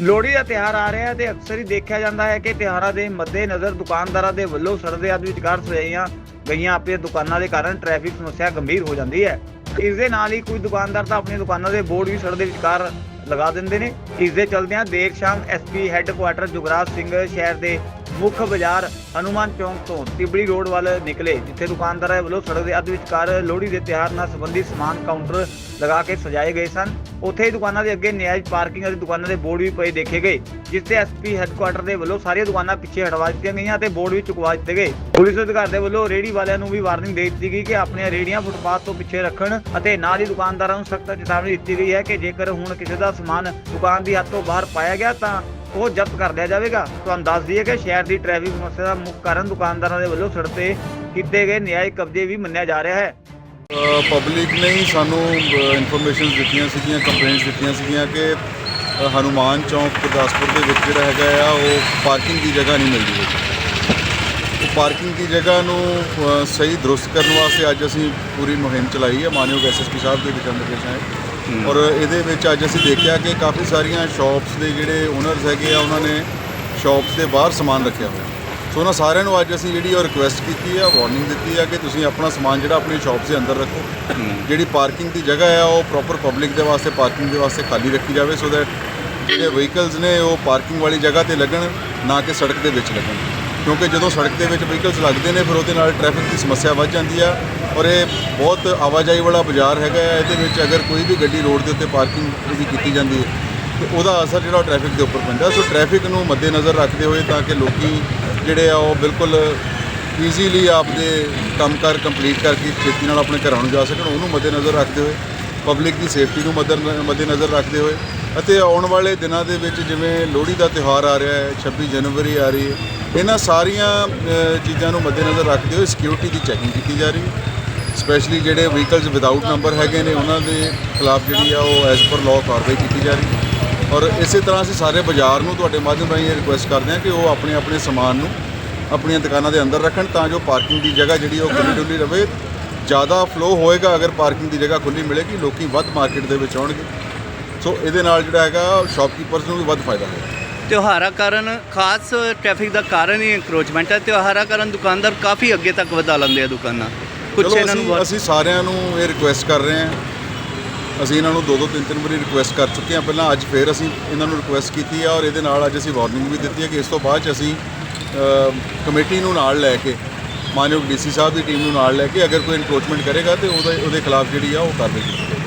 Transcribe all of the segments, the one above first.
ਲੋਹੜੀ ਦਾ ਤਿਉਹਾਰ ਆ ਰਿਹਾ ਹੈ ਤੇ ਅਕਸਰ ਹੀ ਦੇਖਿਆ ਜਾਂਦਾ ਹੈ ਕਿ ਤਿਉਹਾਰਾਂ ਦੇ ਮੱਦੇਨਜ਼ਰ ਦੁਕਾਨਦਾਰਾਂ ਦੇ ਵੱਲੋਂ ਸੜਕ ਦੇ ਅੱਧ ਵਿਚਕਾਰ ਸਜਾਈਆਂ ਗਈਆਂ ਆਪਣੀਆਂ ਦੁਕਾਨਾਂ ਦੇ ਕਾਰਨ ਟ੍ਰੈਫਿਕ ਸਮੱਸਿਆ ਗੰਭੀਰ ਹੋ ਜਾਂਦੀ ਹੈ। ਇਸ ਦੇ ਨਾਲ ਹੀ ਕੁਝ ਦੁਕਾਨਦਾਰ ਤਾਂ ਆਪਣੀਆਂ ਦੁਕਾਨਾਂ ਦੇ ਬੋਰਡ ਵੀ ਸੜਕ ਦੇ ਵਿਚਕਾਰ ਲਗਾ ਦਿੰਦੇ ਨੇ। ਇਸ ਦੇ ਚਲਦਿਆਂ ਦੇਰ ਸ਼ਾਮ ਐਸਪੀ ਹੈੱਡਕੁਆਟਰ ਜੁਗਰਾਜ ਸਿੰਘ ਸ਼ਹਿਰ ਦੇ ਮੁੱਖ ਬਾਜ਼ਾਰ ਹਨੂਮਾਨ ਚੌਂਕ ਤੋਂ ਤਿਬੜੀ ਰੋਡ ਵੱਲ ਨਿਕਲੇ, ਜਿੱਥੇ ਦੁਕਾਨਦਾਰਾਂ ਵੱਲੋਂ ਸੜਕ ਦੇ ਅੱਧ ਵਿਚਕਾਰ ਲੋਹੜੀ ਦੇ ਤਿਉਹਾਰ ਨਾਲ ਸੰਬੰਧਿਤ ਸਮਾਨ ਕਾਊਂਟਰ ਲਗਾ ਕੇ ਸਜਾਏ ਗਏ ਸਨ। ਉੱਥੇ ਹੀ ਦੁਕਾਨਾਂ ਦੇ ਅੱਗੇ ਨਿਆਜ ਪਾਰਕਿੰਗ ਅਤੇ ਦੁਕਾਨਾਂ ਦੇ ਬੋਰਡ ਵੀ ਪਏ ਦੇਖੇ ਗਏ, ਜਿਸ ਤੇ ਐਸਪੀ ਹੈੱਡਕੁਆਟਰ ਦੇ ਵੱਲੋਂ ਸਾਰੀਆਂ ਦੁਕਾਨਾਂ ਪਿੱਛੇ ਹਟਵਾ ਦਿੱਤੀਆਂ ਗਈਆਂ ਅਤੇ ਬੋਰਡ ਵੀ ਚੁਕਵਾ ਦਿੱਤੇ ਗਏ। ਪੁਲਿਸ ਅਧਿਕਾਰੀ ਦੇ ਵੱਲੋਂ ਰੇਹੜੀ ਵਾਲਿਆਂ ਨੂੰ ਵੀ ਵਾਰਨਿੰਗ ਦੇ ਦਿੱਤੀ ਗਈ ਕਿ ਆਪਣੀਆਂ ਰੇਹੜੀਆਂ ਫੁੱਟਪਾਥ ਤੋਂ ਪਿੱਛੇ ਰੱਖਣ ਅਤੇ ਨਾਲ ਹੀ ਦੁਕਾਨਦਾਰਾਂ ਨੂੰ ਸਖਤ ਚੇਤਾਵਨੀ ਦਿੱਤੀ ਗਈ ਹੈ ਕਿ ਜੇਕਰ ਹੁਣ ਕਿਸੇ ਦਾ ਸਮਾਨ ਦੁਕਾਨ ਦੀ ਹੱਥ ਤੋਂ ਬਾਹਰ ਪਾਇਆ ਗਿਆ ਤਾਂ ਉਹ ਜ਼ਬਤ ਕਰ ਲਿਆ ਜਾਵੇਗਾ। ਤੁਹਾਨੂੰ ਦੱਸ ਦਈਏ ਕਿ ਸ਼ਹਿਰ ਦੀ ਟ੍ਰੈਫਿਕ ਸਮੱਸਿਆ ਦਾ ਮੁੱਖ ਕਾਰਨ ਦੁਕਾਨਦਾਰਾਂ ਦੇ ਵੱਲੋਂ ਸੜਕ ਤੇ ਕੀਤੇ ਗਏ ਨਿਆਇ ਕਬਜ਼ੇ ਵੀ ਮੰਨਿਆ ਜਾ ਰਿਹਾ ਹੈ। ਪਬਲਿਕ ਨੇ ਹੀ ਸਾਨੂੰ ਇਨਫੋਰਮੇਸ਼ਨ ਦਿੱਤੀਆਂ ਸੀਗੀਆਂ ਕੰਪਲੇਂਟਸ ਦਿੱਤੀਆਂ ਸੀਗੀਆਂ ਕਿ ਅ, ਹਨੂਮਾਨ ਚੌਂਕ ਗੁਰਦਾਸਪੁਰ ਦੇ ਵਿੱਚ ਜਿਹੜਾ ਹੈਗਾ ਆ ਉਹ ਪਾਰਕਿੰਗ ਦੀ ਜਗ੍ਹਾ ਨਹੀਂ ਮਿਲਦੀ ਹੈ ਉਹ ਪਾਰਕਿੰਗ ਦੀ ਜਗ੍ਹਾ ਨੂੰ ਸਹੀ ਦਰੁਸਤ ਕਰਨ ਵਾਸਤੇ ਅੱਜ ਅਸੀਂ ਪੂਰੀ ਮੁਹਿੰਮ ਚਲਾਈ ਹੈ ਮਾਨਯੋਗ ਐਸਐਸਪੀ ਸਾਹਿਬ ਦੇ ਦਿਸ਼ਾ ਨਿਰਦੇਸ਼ਾਂ ਹੈ ਔਰ ਇਹਦੇ ਵਿੱਚ ਅੱਜ ਅਸੀਂ ਦੇਖਿਆ ਕਿ ਕਾਫੀ ਸਾਰੀਆਂ ਸ਼ਾਪਸ ਦੇ ਜਿਹੜੇ ਓਨਰਸ ਹੈਗੇ ਆ ਉਹਨਾਂ ਨੇ ਸ਼ਾਪਸ ਦੇ ਬਾਹਰ ਸਮਾਨ ਰੱਖਿਆ ਹੋਇਆ। ਸੋ ਉਹਨਾਂ ਸਾਰਿਆਂ ਨੂੰ ਅੱਜ ਅਸੀਂ ਜਿਹੜੀ ਉਹ ਰਿਕੁਐਸਟ ਕੀਤੀ ਹੈ ਵਾਰਨਿੰਗ ਦਿੱਤੀ ਹੈ ਕਿ ਤੁਸੀਂ ਆਪਣਾ ਸਮਾਨ ਜਿਹੜਾ ਆਪਣੀ ਸ਼ਾਪ ਦੇ ਅੰਦਰ ਰੱਖੋ। ਜਿਹੜੀ ਪਾਰਕਿੰਗ ਦੀ ਜਗ੍ਹਾ ਹੈ ਉਹ ਪ੍ਰੋਪਰ ਪਬਲਿਕ ਦੇ ਵਾਸਤੇ ਪਾਰਕਿੰਗ ਦੇ ਵਾਸਤੇ ਖਾਲੀ ਰੱਖੀ ਜਾਵੇ ਸੋ ਦੈਟ ਜਿਹੜੇ ਵਹੀਕਲਸ ਨੇ ਉਹ ਪਾਰਕਿੰਗ ਵਾਲੀ ਜਗ੍ਹਾ ਤੇ ਲੱਗਣ ਨਾ ਕਿ ਸੜਕ ਦੇ ਵਿੱਚ ਲੱਗਣ। ਕਿਉਂਕਿ ਜਦੋਂ ਸੜਕ ਦੇ ਵਿੱਚ ਵਹੀਕਲਸ ਲੱਗਦੇ ਨੇ ਫਿਰ ਉਹਦੇ ਨਾਲ ਟ੍ਰੈਫਿਕ ਦੀ ਸਮੱਸਿਆ ਵੱਧ ਜਾਂਦੀ ਆ। ਔਰ ਇਹ ਬਹੁਤ ਆਵਾਜਾਈ ਵਾਲਾ ਬਾਜ਼ਾਰ ਹੈਗਾ ਹੈ। ਇਹਦੇ ਵਿੱਚ ਅਗਰ ਕੋਈ ਵੀ ਗੱਡੀ ਰੋਡ ਦੇ ਉੱਤੇ ਪਾਰਕਿੰਗ ਇਹਦੀ ਕੀਤੀ ਜਾਂਦੀ ਹੈ ਤੇ ਉਹਦਾ ਅਸਰ ਜਿਹੜਾ ਟ੍ਰੈਫਿਕ ਦੇ ਉੱਪਰ ਪੈਂਦਾ। ਸੋ ਟ੍ਰੈਫਿਕ ਨੂੰ ਮੱਦੇਨਜ਼ਰ ਰੱਖਦੇ ਹੋਏ ਤਾਂ ਕਿ ਲੋਕੀ ਜਿਹੜੇ ਆ ਉਹ ਬਿਲਕੁਲ ਈਜ਼ੀਲੀ ਆਪਦੇ ਕੰਮਕਾਰ ਕੰਪਲੀਟ ਕਰਕੇ ਛੇਤੀ ਨਾਲ ਆਪਣੇ ਘਰਾਂ ਨੂੰ ਜਾ ਸਕਣ ਉਹਨੂੰ ਮੱਦੇਨਜ਼ਰ ਰੱਖਦੇ ਹੋਏ ਪਬਲਿਕ ਦੀ ਸੇਫਟੀ ਨੂੰ ਮੱਦਰ ਮੱਦੇਨਜ਼ਰ ਰੱਖਦੇ ਹੋਏ ਅਤੇ ਆਉਣ ਵਾਲੇ ਦਿਨਾਂ ਦੇ ਵਿੱਚ ਜਿਵੇਂ ਲੋਹੜੀ ਦਾ ਤਿਉਹਾਰ ਆ ਰਿਹਾ ਹੈ 26 ਜਨਵਰੀ ਆ ਰਹੀ ਹੈ ਇਹਨਾਂ ਸਾਰੀਆਂ ਅ, ਚੀਜ਼ਾਂ ਨੂੰ ਮੱਦੇਨਜ਼ਰ ਰੱਖਦੇ ਹੋਏ ਸਿਕਿਉਰਿਟੀ ਦੀ ਚੈਕਿੰਗ ਕੀਤੀ ਜਾ ਰਹੀ ਹੈ। ਸਪੈਸ਼ਲੀ ਜਿਹੜੇ ਵਹੀਕਲਸ ਵਿਦਆਊਟ ਨੰਬਰ ਹੈਗੇ ਨੇ, ਉਹਨਾਂ ਦੇ ਖਿਲਾਫ ਜਿਹੜੀ ਆ ਉਹ ਐਜ਼ ਪਰ ਲਾਅ ਕਾਰਵਾਈ ਕੀਤੀ ਜਾ ਰਹੀ ਹੈ। ਔਰ ਇਸੇ ਤਰ੍ਹਾਂ ਅਸੀਂ ਸਾਰੇ ਬਾਜ਼ਾਰ ਨੂੰ ਤੁਹਾਡੇ ਮਾਧਿਅਮ ਰਾਹੀਂ ਇਹ ਰਿਕੁਐਸਟ ਕਰਦੇ ਹਾਂ ਕਿ ਉਹ ਆਪਣੇ ਆਪਣੇ ਸਮਾਨ ਨੂੰ ਆਪਣੀਆਂ ਦੁਕਾਨਾਂ ਦੇ ਅੰਦਰ ਰੱਖਣ ਤਾਂ ਜੋ ਪਾਰਕਿੰਗ ਦੀ ਜਗ੍ਹਾ ਜਿਹੜੀ ਉਹ ਖੁੱਲ੍ਹੀ ਡੁੱਲੀ ਰਵੇ। ਜ਼ਿਆਦਾ ਫਲੋ ਹੋਏਗਾ ਅਗਰ ਪਾਰਕਿੰਗ ਦੀ ਜਗ੍ਹਾ ਖੁੱਲ੍ਹੀ ਮਿਲੇਗੀ, ਲੋਕੀ ਵੱਧ ਮਾਰਕੀਟ ਦੇ ਵਿੱਚ ਆਉਣਗੇ। ਸੋ ਇਹਦੇ ਨਾਲ ਜਿਹੜਾ ਹੈਗਾ ਸ਼ਾਪਕੀਪਰਸ ਨੂੰ ਵੀ ਵੱਧ ਫਾਇਦਾ ਹੋਏਗਾ। ਤਿਉਹਾਰਾਂ ਕਾਰਨ, ਖਾਸ ਟ੍ਰੈਫਿਕ ਦਾ ਕਾਰਨ ਹੀ ਇਨਕਰੋਚਮੈਂਟ ਹੈ। ਤਿਉਹਾਰਾਂ ਕਾਰਨ ਦੁਕਾਨਦਾਰ ਕਾਫੀ ਅੱਗੇ ਤੱਕ ਵਧਾ ਲੈਂਦੇ ਆ ਦੁਕਾਨਾਂ। ਕੁਝ ਚਲੋ ਇਹਨਾਂ ਨੂੰ ਅਸੀਂ ਸਾਰਿਆਂ ਨੂੰ ਇਹ ਰਿਕੁਐਸਟ ਕਰ ਰਹੇ ਹਾਂ। ਅਸੀਂ ਇਹਨਾਂ ਨੂੰ ਦੋ ਦੋ ਤਿੰਨ ਤਿੰਨ ਵਾਰੀ ਰਿਕੁਐਸਟ ਕਰ ਚੁੱਕੇ ਹਾਂ। ਪਹਿਲਾਂ ਅੱਜ ਫੇਰ ਅਸੀਂ ਇਹਨਾਂ ਨੂੰ ਰਿਕੁਐਸਟ ਕੀਤੀ ਆ ਔਰ ਇਹਦੇ ਨਾਲ ਅੱਜ ਅਸੀਂ ਵਾਰਨਿੰਗ ਵੀ ਦਿੱਤੀ ਹੈ ਕਿ ਇਸ ਤੋਂ ਬਾਅਦ 'ਚ ਅਸੀਂ ਕਮੇਟੀ ਨੂੰ ਨਾਲ ਲੈ ਕੇ ਮਾਨਯੋਗ ਡੀਸੀ ਸਾਹਿਬ ਦੀ ਟੀਮ ਨੂੰ ਨਾਲ ਲੈ ਕੇ ਅਗਰ ਕੋਈ ਇਨਕਰੋਚਮੈਂਟ ਕਰੇਗਾ ਤੇ ਉਹਦੇ ਉਹਦੇ ਖਿਲਾਫ ਜਿਹੜੀ ਆ ਉਹ ਕਾਰਵਾਈ ਕੀਤੀ ਜਾਵੇਗੀ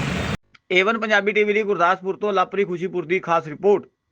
ਏਵਨ ਪੰਜਾਬੀ ਟੀਵੀ ਲਈ ਗੁਰਦਾਸਪੁਰ ਤੋਂ ਲਾਪਰੀ ਖੁਸ਼ੀਪੁਰ ਦੀ ਖਾਸ ਰਿਪੋਰਟ।